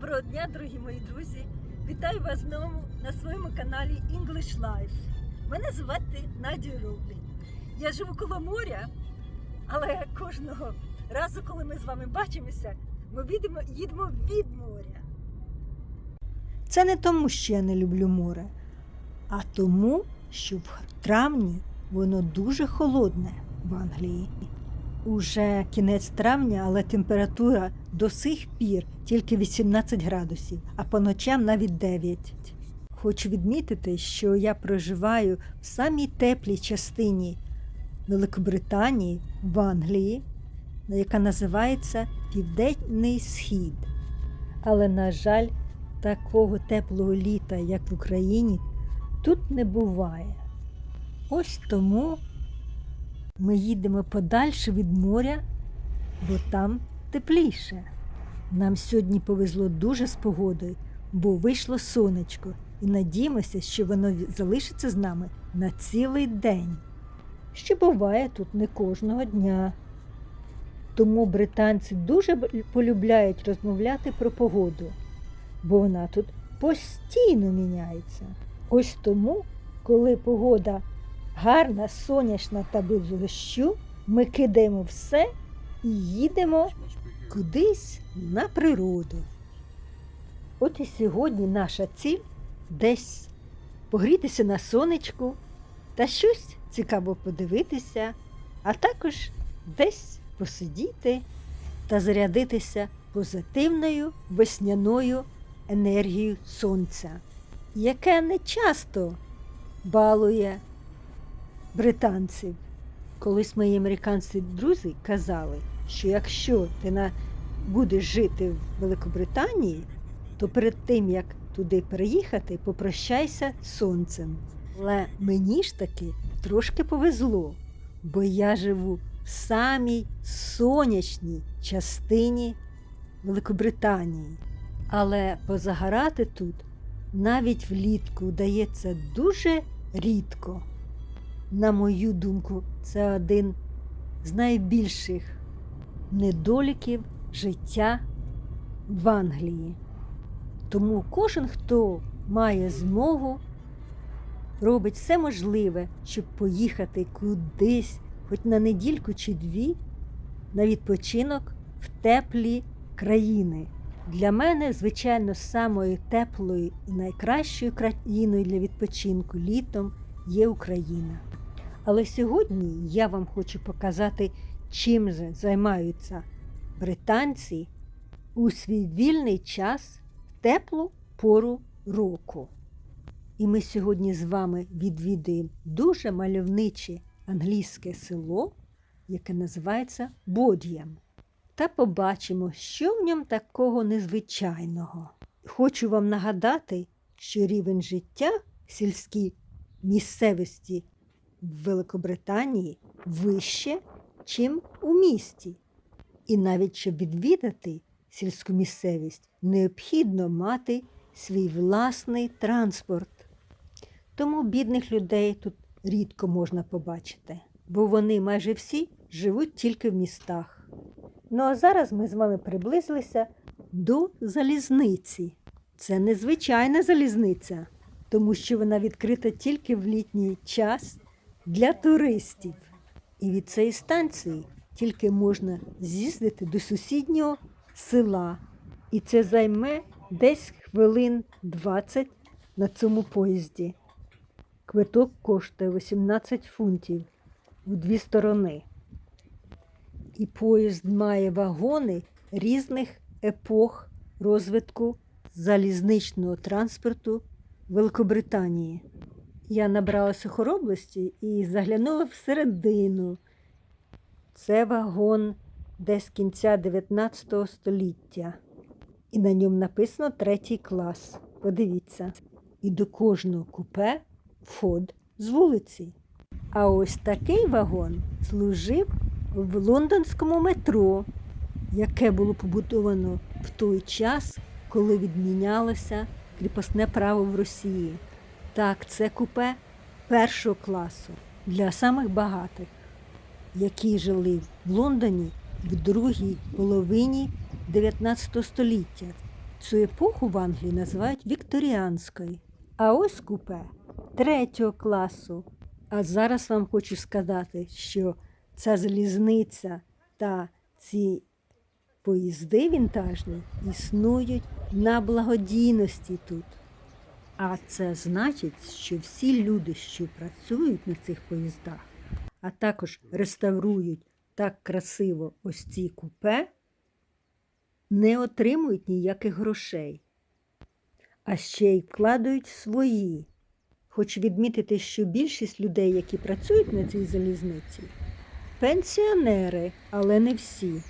Доброго дня, дорогі мої друзі! Вітаю вас знову на своєму каналі English Life. Мене звати Надія Роблі. Я живу коло моря, але кожного разу, коли ми з вами бачимося, ми їдемо, їдемо від моря. Це не тому, що я не люблю море, а тому, що в травні воно дуже холодне в Англії. Уже кінець травня, але температура до сих пір тільки 18 градусів, а по ночам навіть 9. Хочу відмітити, що я проживаю в самій теплій частині Великобританії, в Англії, яка називається Південний Схід. Але, на жаль, такого теплого літа, як в Україні, тут не буває. Ось тому ми їдемо подальше від моря, бо там тепліше. Нам сьогодні повезло дуже з погодою, бо вийшло сонечко, і надіємося, що воно залишиться з нами на цілий день. Що буває тут не кожного дня. Тому британці дуже полюбляють розмовляти про погоду, бо вона тут постійно міняється. Ось тому, коли погода гарна, сонячна та без дощу, ми кидаємо все і їдемо кудись на природу. От і сьогодні наша ціль десь погрітися на сонечку та щось цікаво подивитися, а також десь посидіти та зарядитися позитивною весняною енергією сонця, яке не часто балує британців. Колись мої американські друзі казали, що якщо ти на... будеш жити в Великобританії, то перед тим як туди переїхати, попрощайся сонцем. Але мені ж таки трошки повезло, бо я живу в самій сонячній частині Великобританії. Але позагорати тут навіть влітку вдається дуже рідко. На мою думку, це один з найбільших недоліків життя в Англії. Тому кожен, хто має змогу, робить все можливе, щоб поїхати кудись, хоч на недільку чи дві, на відпочинок в теплі країни. Для мене, звичайно, самою теплою і найкращою країною для відпочинку літом є Україна. Але сьогодні я вам хочу показати, чим же займаються британці у свій вільний час в теплу пору року. І ми сьогодні з вами відвідуємо дуже мальовниче англійське село, яке називається Бодіям. Та побачимо, що в ньому такого незвичайного. Хочу вам нагадати, що рівень життя в сільській місцевості в Великобританії вище, чим у місті. І навіть щоб відвідати сільську місцевість, необхідно мати свій власний транспорт. Тому бідних людей тут рідко можна побачити, бо вони майже всі живуть тільки в містах. Ну а зараз ми з вами приблизилися до залізниці. Це незвичайна залізниця, тому що вона відкрита тільки в літній час для туристів. І від цієї станції тільки можна з'їздити до сусіднього села. І це займе десь хвилин 20 на цьому поїзді. Квиток коштує 18 фунтів у дві сторони. І поїзд має вагони різних епох розвитку залізничного транспорту Великобританії. Я набралася хоробності і заглянула всередину. Це вагон десь кінця 19 століття. І на ньому написано третій клас. Подивіться. І до кожного купе вход з вулиці. А ось такий вагон служив в лондонському метро, яке було побудовано в той час, коли відмінялося кріпосне право в Росії. Так, це купе першого класу для самих багатих, які жили в Лондоні в другій половині 19 століття. Цю епоху в Англії називають вікторіанською. А ось купе третього класу. А зараз вам хочу сказати, що ця залізниця та ці поїзди вінтажні існують на благодійності тут. А це значить, що всі люди, що працюють на цих поїздах, а також реставрують так красиво ось ці купе, не отримують ніяких грошей, а ще й вкладають свої. Хочу відмітити, що більшість людей, які працюють на цій залізниці, пенсіонери, але не всі.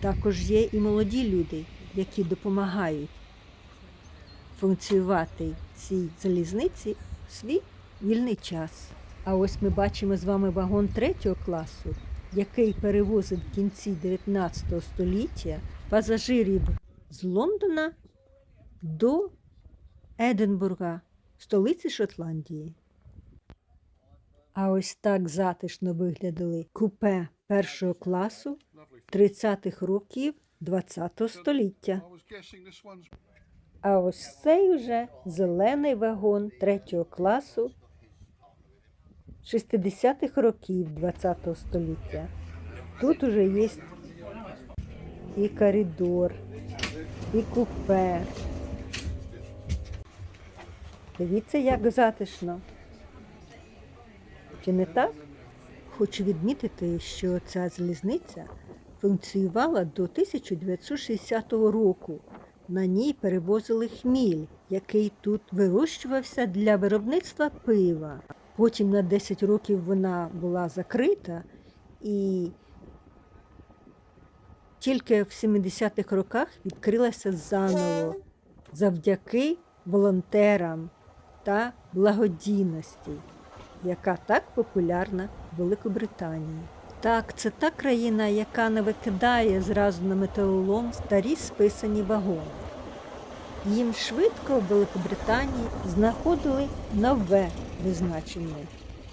Також є і молоді люди, які допомагають функціонувати цій залізниці в свій вільний час. А ось ми бачимо з вами вагон третього класу, який перевозив в кінці 19 століття пасажирів з Лондона до Единбурга, столиці Шотландії. А ось так затишно виглядали купе першого класу 30-х років 20 століття. А ось цей вже зелений вагон третього класу 60-х років ХХ століття. Тут уже є і коридор, і купе. Дивіться, як затишно. Чи не так? Хочу відмітити, що ця залізниця функціонувала до 1960 року. На ній перевозили хміль, який тут вирощувався для виробництва пива. Потім на 10 років вона була закрита, і тільки в 70-х роках відкрилася заново завдяки волонтерам та благодійності, яка так популярна в Великобританії. Так, це та країна, яка не викидає зразу на металолом старі списані вагони. Їм швидко в Великобританії знаходили нове призначення.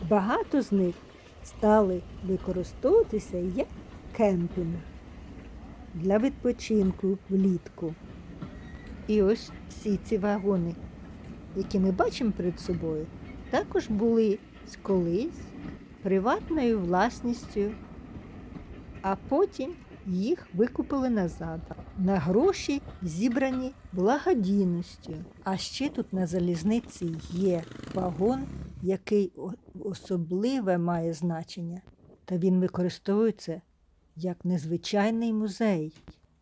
Багато з них стали використовуватися як кемпінг для відпочинку влітку. І ось всі ці вагони, які ми бачимо перед собою, також були колись приватною власністю, а потім їх викупили назад на гроші, зібрані благодійністю. А ще тут на залізниці є вагон, який особливе має значення, та він використовується як незвичайний музей,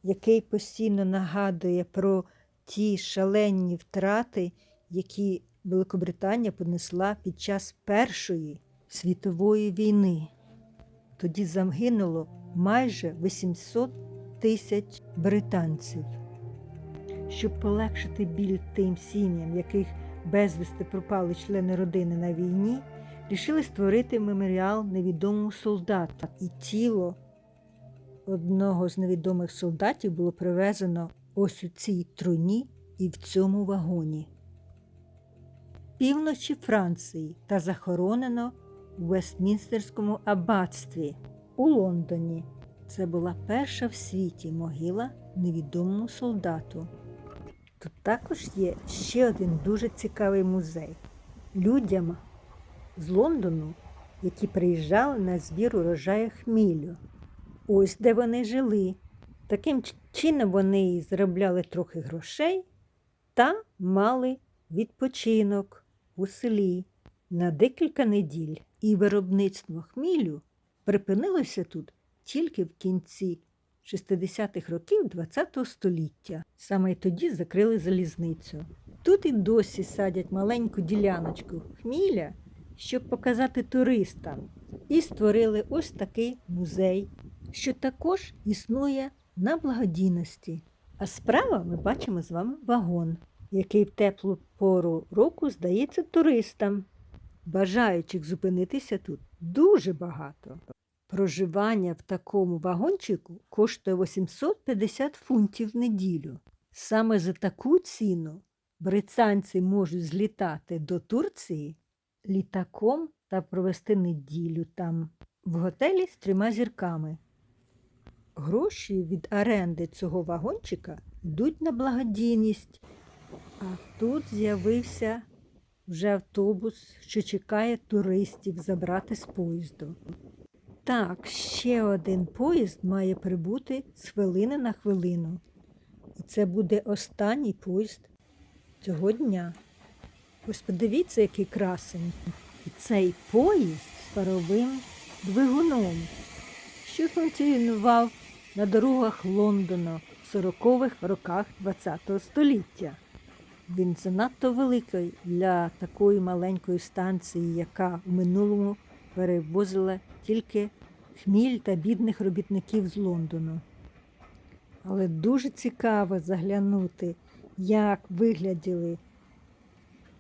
який постійно нагадує про ті шалені втрати, які Великобританія понесла під час Першої світової війни. Тоді загинуло майже 800 тисяч британців. Щоб полегшити біль тим сім'ям, яких безвісти пропали члени родини на війні, рішили створити меморіал невідомому солдату. І тіло одного з невідомих солдатів було привезено ось у цій труні і в цьому вагоні. Півночі Франції та захоронено в Вестмінстерському аббатстві у Лондоні. Це була перша в світі могила невідомому солдату. Тут також є ще один дуже цікавий музей. Людям з Лондону, які приїжджали на збір урожаю хмілю. Ось де вони жили. Таким чином вони заробляли трохи грошей та мали відпочинок у селі на декілька неділь. І виробництво хмілю припинилося тут тільки в кінці 60-х років ХХ століття. Саме тоді закрили залізницю. Тут і досі садять маленьку діляночку хміля, щоб показати туристам, і створили ось такий музей, що також існує на благодійності. А справа ми бачимо з вами вагон, який в теплу пору року здається туристам. Бажаючих зупинитися тут дуже багато. Проживання в такому вагончику коштує 850 фунтів в неділю. Саме за таку ціну британці можуть злітати до Турції літаком та провести неділю там в готелі з трьома зірками. Гроші від оренди цього вагончика йдуть на благодійність. А тут з'явився вже автобус, що чекає туристів забрати з поїзду. Так, ще один поїзд має прибути з хвилини на хвилину. І це буде останній поїзд цього дня. Ось подивіться, який красень. І цей поїзд з паровим двигуном, що функціонував на дорогах Лондона в 40-х роках ХХ століття. Він занадто великий для такої маленької станції, яка в минулому перевозила тільки хміль та бідних робітників з Лондону. Але дуже цікаво заглянути, як вигляділи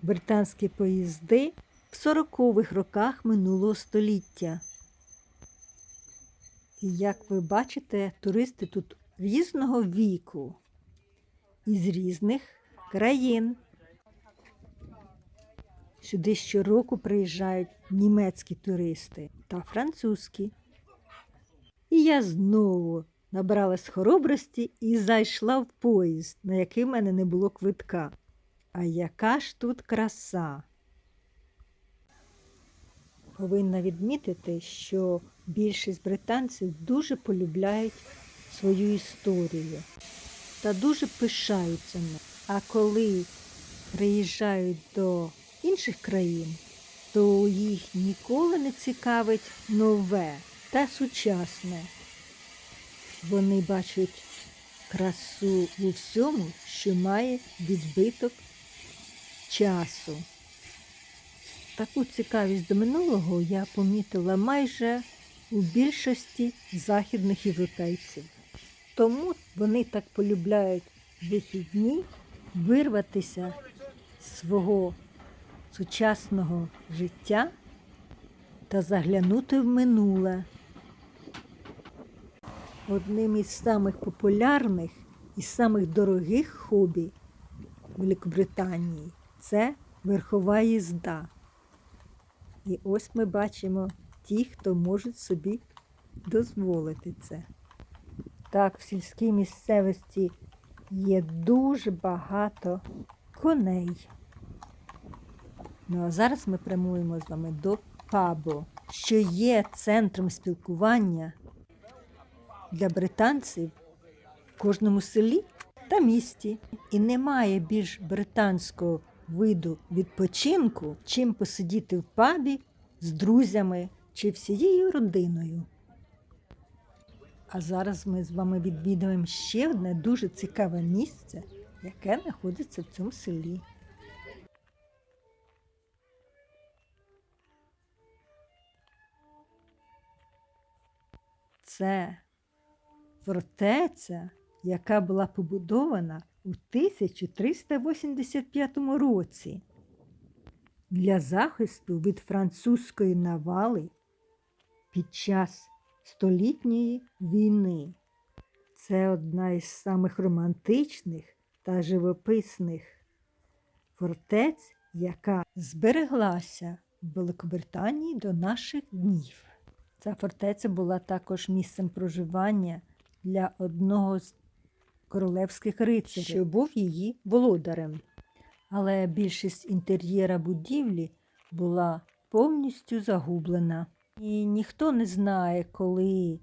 британські поїзди в 40-х роках минулого століття. І як ви бачите, туристи тут різного віку із різних країн. Сюди щороку приїжджають німецькі туристи та французькі. І я знову набралась хоробрості і зайшла в поїзд, на який в мене не було квитка. А яка ж тут краса? Повинна відмітити, що більшість британців дуже полюбляють свою історію та дуже пишаються нею. А коли приїжджають до інших країн, то їх ніколи не цікавить нове та сучасне. Вони бачать красу у всьому, що має відбиток часу. Таку цікавість до минулого я помітила майже у більшості західних європейців. Тому вони так полюбляють вихідні вирватися з свого сучасного життя та заглянути в минуле. Одним із самих популярних і самих дорогих хобі Великобританії це верхова їзда. І ось ми бачимо ті, хто можуть собі дозволити це. Так, в сільській місцевості є дуже багато коней. Ну а зараз ми прямуємо з вами до пабу, що є центром спілкування для британців в кожному селі та місті. І немає більш британського виду відпочинку, чим посидіти в пабі з друзями чи всією родиною. А зараз ми з вами відвідуємо ще одне дуже цікаве місце, яке знаходиться в цьому селі. Це фортеця, яка була побудована у 1385 році для захисту від французької навали під час Столітньої війни. Це одна із самих романтичних та живописних фортець, яка збереглася в Великобританії до наших днів. Ця фортеця була також місцем проживання для одного з королевських рицарів, що був її володарем. Але більшість інтер'єра будівлі була повністю загублена. І ніхто не знає, коли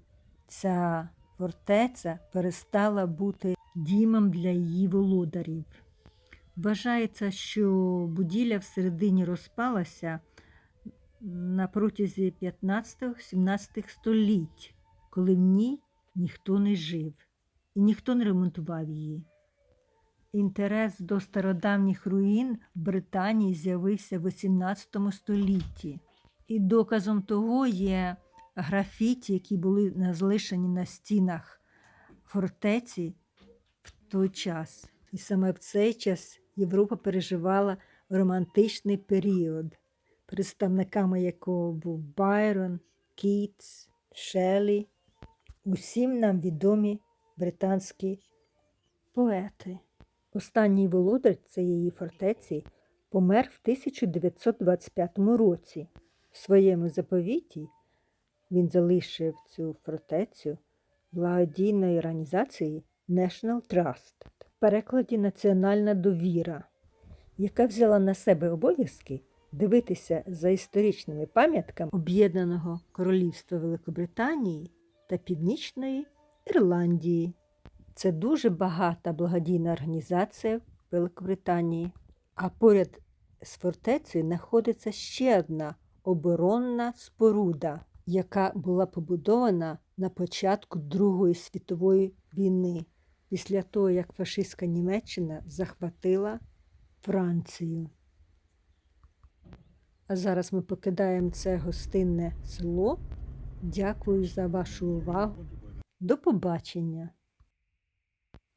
ця фортеця перестала бути дімом для її володарів. Вважається, що будівля всередині розпалася на протязі 15-17 століть, коли в ній ніхто не жив і ніхто не ремонтував її. Інтерес до стародавніх руїн в Британії з'явився в XVIII столітті. І доказом того є графіті, які були залишені на стінах фортеці в той час. І саме в цей час Європа переживала романтичний період, представниками якого був Байрон, Кітс, Шеллі. Усім нам відомі британські поети. Останній володар цієї фортеці помер в 1925 році. В своєму заповіті він залишив цю фортецю благодійної організації National Trust. в перекладі Національна довіра, яка взяла на себе обов'язки дивитися за історичними пам'ятками Об'єднаного Королівства Великобританії та Північної Ірландії. Це дуже багата благодійна організація в Великобританії. А поряд з фортецею знаходиться ще одна оборонна споруда, яка була побудована на початку Другої світової війни, після того, як фашистська Німеччина захватила Францію. А зараз ми покидаємо це гостинне село. Дякую за вашу увагу. До побачення!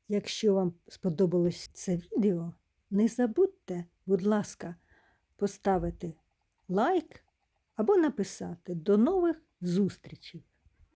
Якщо вам сподобалось це відео, не забудьте, будь ласка, поставити лайк або написати до нових зустрічей!